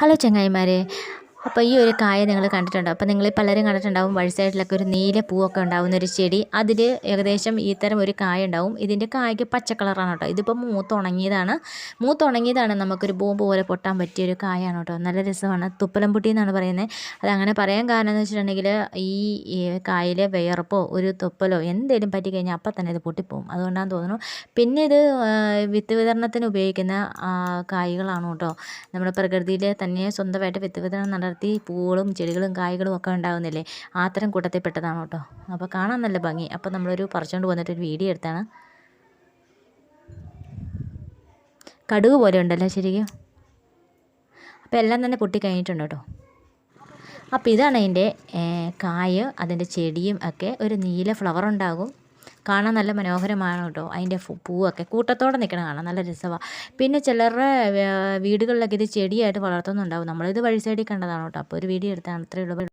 ဟာလက်ချန်ငိုင်မာတဲ့ അപ്പോൾ ഈ ഒരു കായ നിങ്ങൾ കണ്ടിട്ടുണ്ടോ? അപ്പോൾ നിങ്ങൾ പലരും കണ്ടിട്ടുണ്ടാവും വഴി സൈഡിലൊക്കെ ഒരു നീല പൂവൊക്കെ ഉണ്ടാവുന്ന ഒരു ചെടി. അതിൽ ഏകദേശം ഇത്തരം ഒരു കായ ഉണ്ടാവും. ഇതിന്റെ കായ്ക്ക് പച്ച കളറാണ് കേട്ടോ. ഇതിപ്പോൾ മൂത്തുണങ്ങിയതാണ്. മൂത്തുണങ്ങിയതാണ്. നമുക്കൊരു ബോംബ് പോലെ പൊട്ടാൻ പറ്റിയ ഒരു കായാണ് കേട്ടോ. നല്ല രസമാണ്. തുപ്പലംപുട്ടി എന്നാണ് പറയുന്നത് അതങ്ങനെ പറയാൻ കാരണം എന്ന് വെച്ചിട്ടുണ്ടെങ്കിൽ ഈ കായൽ വിയർപ്പോ ഒരു തുപ്പലോ എന്തെങ്കിലും പറ്റിക്കഴിഞ്ഞാൽ അപ്പം തന്നെ ഇത് പൊട്ടിപ്പോവും. അതുകൊണ്ടാണ് തോന്നുന്നു. പിന്നെ ഇത് വിത്ത് വിതരണത്തിന് ഉപയോഗിക്കുന്ന കായ്കളാണ് കേട്ടോ. നമ്മുടെ പ്രകൃതിയിൽ തന്നെ സ്വന്തമായിട്ട് വിത്ത് വിതരണം നടത്തി പൂവുകളും ചെടികളും കായ്കളും ഒക്കെ ഉണ്ടാകുന്നില്ലേ ആ തരം കൂട്ടത്തിൽപ്പെട്ടതാണ് കേട്ടോ. അപ്പോൾ കാണാൻ നല്ല ഭംഗി. അപ്പോൾ നമ്മളൊരു പറിച്ചുകൊണ്ട് വന്നിട്ട് ഒരു വീഡിയോ എടുത്താണ്. കടുക് പോലെ ഉണ്ടല്ലോ ശരിക്കും. അപ്പോൾ എല്ലാം തന്നെ പൊട്ടി കഴിഞ്ഞിട്ടുണ്ട് കേട്ടോ. അപ്പോൾ ഇതാണ് അതിന്റെ കായ് അതിന്റെ ചെടിയും ഒക്കെ ഒരു നീല ഫ്ലവർ ഉണ്ടാകും. കാണാൻ നല്ല മനോഹരമാണ് കേട്ടോ. അതിന്റെ പൂവൊക്കെ കൂട്ടത്തോടെ നിൽക്കണ കാണാൻ നല്ല രസമാണ് പിന്നെ ചിലരുടെ വീടുകളിലൊക്കെ ഇത് ചെടിയായിട്ട് വളർത്തുന്നുണ്ടാവും. നമ്മളിത് വഴി സൈഡിൽ കണ്ടതാണ് കേട്ടോ. അപ്പോൾ ഒരു വീഡിയോ എടുത്താണ്. അത്രയേ ഉള്ളൂ.